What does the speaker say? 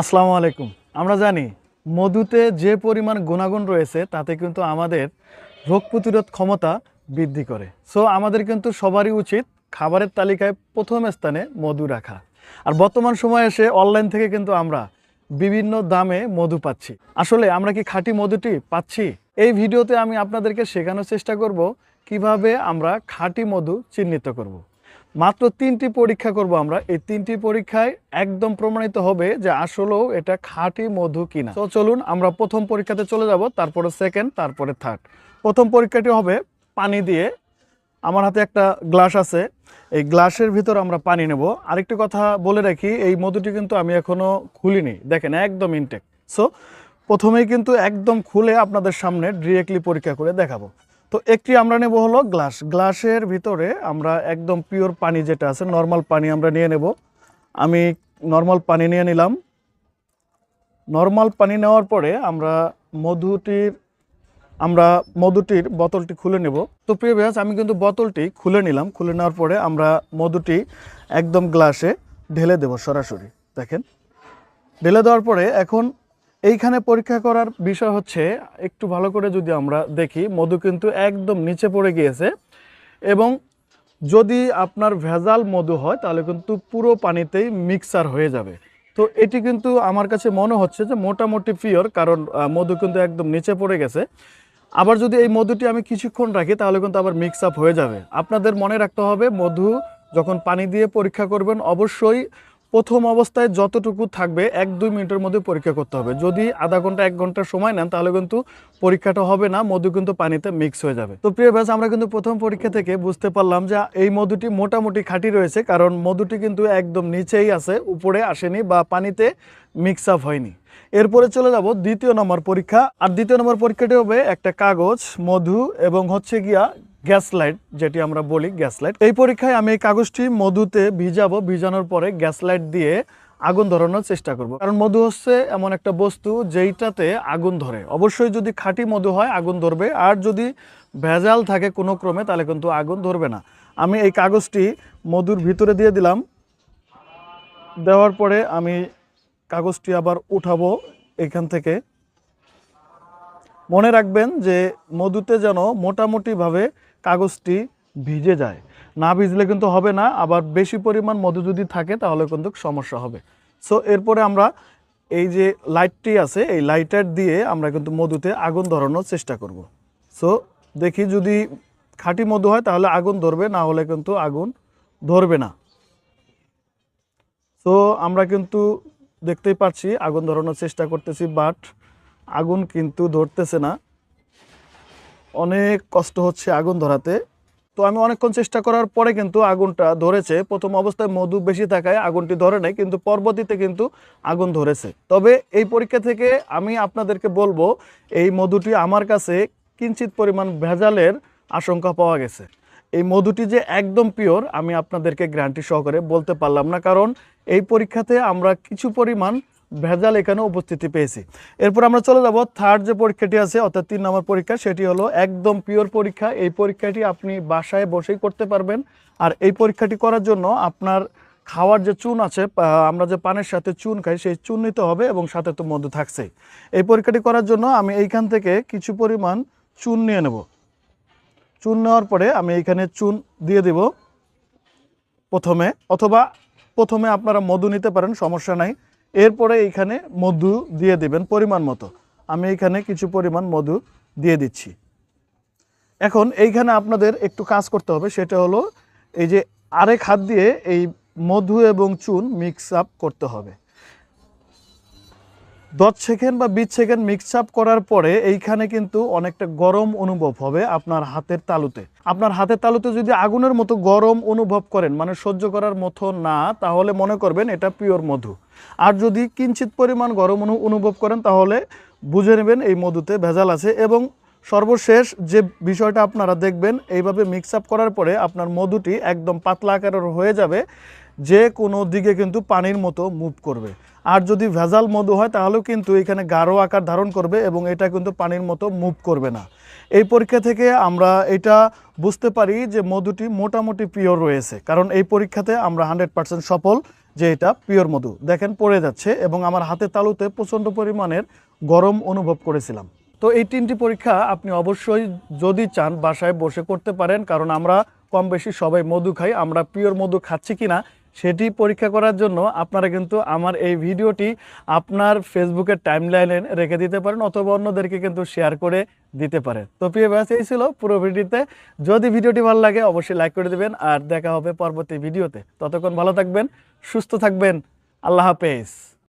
আসসালামু আলাইকুম। আমরা জানি, মধুতে যে পরিমাণ গুণাগুণ রয়েছে, তাতে কিন্তু আমাদের রোগ প্রতিরোধ ক্ষমতা বৃদ্ধি করে। সো আমাদের কিন্তু সবারই উচিত খাবারের তালিকায় প্রথম স্থানে মধু রাখা। আর বর্তমান সময়ে এসে অনলাইন থেকে কিন্তু আমরা বিভিন্ন দামে মধু পাচ্ছি। আসলে আমরা কি খাঁটি মধুটি পাচ্ছি? এই ভিডিওতে আমি আপনাদেরকে শেখানোর চেষ্টা করব, কীভাবে আমরা খাঁটি মধু চিহ্নিত করব। মাত্র তিনটি পরীক্ষা করব আমরা। এই তিনটি পরীক্ষায় একদম প্রমাণিত হবে যে আসলেও এটা খাঁটি মধু কিনা। তো চলুন আমরা প্রথম পরীক্ষাতে চলে যাব, তারপরে সেকেন্ড তারপরে থার্ড প্রথম পরীক্ষাটি হবে পানি দিয়ে। আমার হাতে একটা গ্লাস আছে। এই গ্লাসের ভিতর আমরা পানি নেব। আরেকটি কথা বলে রাখি, এই মধুটি কিন্তু আমি এখনও খুলিনি। দেখেন, একদম ইনটেক সো প্রথমেই কিন্তু একদম খুলে আপনাদের সামনে ডিরেক্টলি পরীক্ষা করে দেখাবো। তো একটি আমরা নেব হলো গ্লাস। গ্লাসের ভিতরে আমরা একদম পিওর পানি যেটা আছে নর্মাল পানি আমরা নিয়ে নেব। আমি নর্মাল পানি নিয়ে নিলাম। নর্মাল পানি নেওয়ার পরে আমরা মধুটির আমরা মধুটির বোতলটি খুলে নেব। তো প্রিয় ব্যাস আমি কিন্তু বোতলটি খুলে নিলাম। খুলে নেওয়ার পরে আমরা মধুটি একদম গ্লাসে ঢেলে দেব সরাসরি। দেখেন। ঢেলে দেওয়ার পরে এখন এইখানে পরীক্ষা করার বিষয় হচ্ছে, একটু ভালো করে যদি আমরা দেখি, মধু কিন্তু একদম নিচে পড়ে গিয়েছে এবং যদি আপনার ভেজাল মধু হয়, তাহলে কিন্তু পুরো পানিতেই মিক্সার হয়ে যাবে। তো এটি কিন্তু আমার কাছে মনে হচ্ছে যে মোটামুটি পিওর, কারণ মধু কিন্তু একদম নিচে পড়ে গেছে। আবার যদি এই মধুটি আমি কিছুক্ষণ রাখি, তাহলে কিন্তু আবার মিক্স আপ হয়ে যাবে। আপনাদের মনে রাখতে হবে, মধু যখন পানি দিয়ে পরীক্ষা করবেন, অবশ্যই প্রথম অবস্থায় যতটুকু থাকবে, এক দুই মিনিটের মধ্যে পরীক্ষা করতে হবে। যদি আধা ঘণ্টা, এক ঘণ্টা সময় নেন, তাহলে কিন্তু পরীক্ষাটা হবে না, মধু কিন্তু পানিতে মিক্স হয়ে যাবে। তো প্রিয় ব্যাস আমরা কিন্তু প্রথম পরীক্ষা থেকে বুঝতে পারলাম যে এই মধুটি মোটামুটি খাঁটি রয়েছে, কারণ মধুটি কিন্তু একদম নিচেই আছে, উপরে আসেনি বা পানিতে মিক্স আপ হয়নি। এরপরে চলে যাব দ্বিতীয় নম্বর পরীক্ষা। আর দ্বিতীয় নম্বর পরীক্ষাটি হবে একটা কাগজ, মধু এবং হচ্ছে গিয়া গ্যাস লাইট যেটি আমরা বলি গ্যাস লাইট এই পরীক্ষায় আমি এই কাগজটি মধুতে ভিজাবো, ভিজানোর পরে গ্যাস লাইট দিয়ে আগুন ধরানোর চেষ্টা করব। কারণ মধু হচ্ছে এমন একটা বস্তু যেইটাতে আগুন ধরে। অবশ্যই যদি খাঁটি মধু হয়, আগুন ধরবে। আর যদি ভেজাল থাকে কোনো ক্রমে, তাহলে কিন্তু আগুন ধরবে না। আমি এই কাগজটি মধুর ভিতরে দিয়ে দিলাম। দেওয়ার পরে আমি কাগজটি আবার উঠাবো এখান থেকে। মনে রাখবেন যে মধুতে যেন মোটামুটিভাবে কাগজটি ভিজে যায়। না ভিজলে কিন্তু হবে না, আবার বেশি পরিমাণ মধু যদি থাকে তাহলে কিন্তু সমস্যা হবে। সো এরপরে আমরা এই যে লাইটটি আছে, এই লাইটার দিয়ে আমরা কিন্তু মধুতে আগুন ধরানোর চেষ্টা করব। সো দেখি যদি খাঁটি মধু হয় তাহলে আগুন ধরবে, না হলে কিন্তু আগুন ধরবে না। সো আমরা কিন্তু দেখতেই পাচ্ছি আগুন ধরানোর চেষ্টা করতেছি বাট আগুন কিন্তু ধরতেছে না। অনেক কষ্ট হচ্ছে আগুন ধরাতে। তো আমি অনেকক্ষণ চেষ্টা করার পরে কিন্তু আগুনটা ধরেছে। প্রথম অবস্থায় মধু বেশি থাকায় আগুনটি ধরে নাই, কিন্তু পরবর্তীতে কিন্তু আগুন ধরেছে। তবে এই পরীক্ষা থেকে আমি আপনাদেরকে বলব, এই মধুটি আমার কাছে কিঞ্চিত পরিমাণ ভেজালের আশঙ্কা পাওয়া গেছে। এই মধুটি যে একদম পিওর, আমি আপনাদেরকে গ্যারান্টি সহকারে বলতে পারলাম না। কারণ এই পরীক্ষাতে আমরা কিছু পরিমাণ ভেজাল এখানে উপস্থিতি পেয়েছি। এরপর আমরা চলে যাব থার্ড যে পরীক্ষাটি আছে, অর্থাৎ তিন নম্বর পরীক্ষা, সেটি হলো একদম পিওর পরীক্ষা। এই পরীক্ষাটি আপনি বাসায় বসেই করতে পারবেন। আর এই পরীক্ষাটি করার জন্য আপনার খাওয়ার যে চুন আছে আমরা যে পানের সাথে চুন খাই, সেই চুন নিতে হবে এবং সাথে তো মধু থাকছেই এই পরীক্ষাটি করার জন্য আমি এইখান থেকে কিছু পরিমাণ চুন নিয়ে নেব। চুন নেওয়ার পরে আমি এইখানে চুন দিয়ে দেব প্রথমে, অথবা প্রথমে আপনারা মধু নিতে পারেন, সমস্যা নাই। এরপরে এইখানে মধু দিয়ে দিবেন পরিমাণ মতো। আমি এখানে কিছু পরিমাণ মধু দিয়ে দিচ্ছি। এখন এইখানে আপনাদের একটু কাজ করতে হবে, সেটা হলো এই যে আরেক হাত দিয়ে এই মধু এবং চুন মিক্স আপ করতে হবে। দশ সেকেন্ড বা বিশ সেকেন্ড মিক্স আপ করার পরে এইখানে কিন্তু অনেকটা গরম অনুভব হবে আপনার হাতের তালুতে। আপনার হাতের তালুতে যদি আগুনের মতো গরম অনুভব করেন মানে সহ্য করার মতো না, তাহলে মনে করবেন এটা পিওর মধু। আর যদি কিঞ্চিত পরিমাণ গরম অনু- অনুভব করেন, তাহলে বুঝে নেবেন এই মধুতে ভেজাল আছে এবং সর্বশেষ যে বিষয়টা আপনারা দেখবেন, এইভাবে মিক্স আপ করার পরে আপনার মধুটি একদম পাতলা আকারের হয়ে যাবে, যে কোনো দিকে কিন্তু পানির মতো মুভ করবে। আর যদি ভেজাল মধু হয়, তাহলেও কিন্তু এখানে গাঢ় আকার ধারণ করবে এবং এটা কিন্তু পানির মতো মুভ করবে না। এই পরীক্ষা থেকে আমরা এটা বুঝতে পারি যে মধুটি মোটামুটি পিওর রয়েছে, কারণ এই পরীক্ষাতে আমরা হান্ড্রেড পার্সেন্ট সফল যে এটা পিওর মধু। দেখেন, পড়ে যাচ্ছে এবং আমার হাতে তালুতে প্রচণ্ড পরিমাণের গরম অনুভব করেছিলাম। তো এই তিনটি পরীক্ষা আপনি অবশ্যই যদি চান, বাসায় বসে করতে পারেন, কারণ আমরা কম বেশি সবাই মধু খাই, আমরা পিওর মধু খাচ্ছি কিনা সেটি পরীক্ষা করার জন্য আপনারা কিন্তু আমার এই ভিডিওটি আপনার ফেসবুকের টাইমলাইনে রেখে দিতে পারেন অথবা অন্যদেরকে কিন্তু শেয়ার করে দিতে পারেন। তো প্রিয় ব্যাস এই ছিল পুরো ভিডিওতে যদি ভিডিওটি ভালো লাগে, অবশ্যই লাইক করে দেবেন আর দেখা হবে পরবর্তী ভিডিওতে। ততক্ষণ ভালো থাকবেন, সুস্থ থাকবেন। আল্লাহ হাফেজ।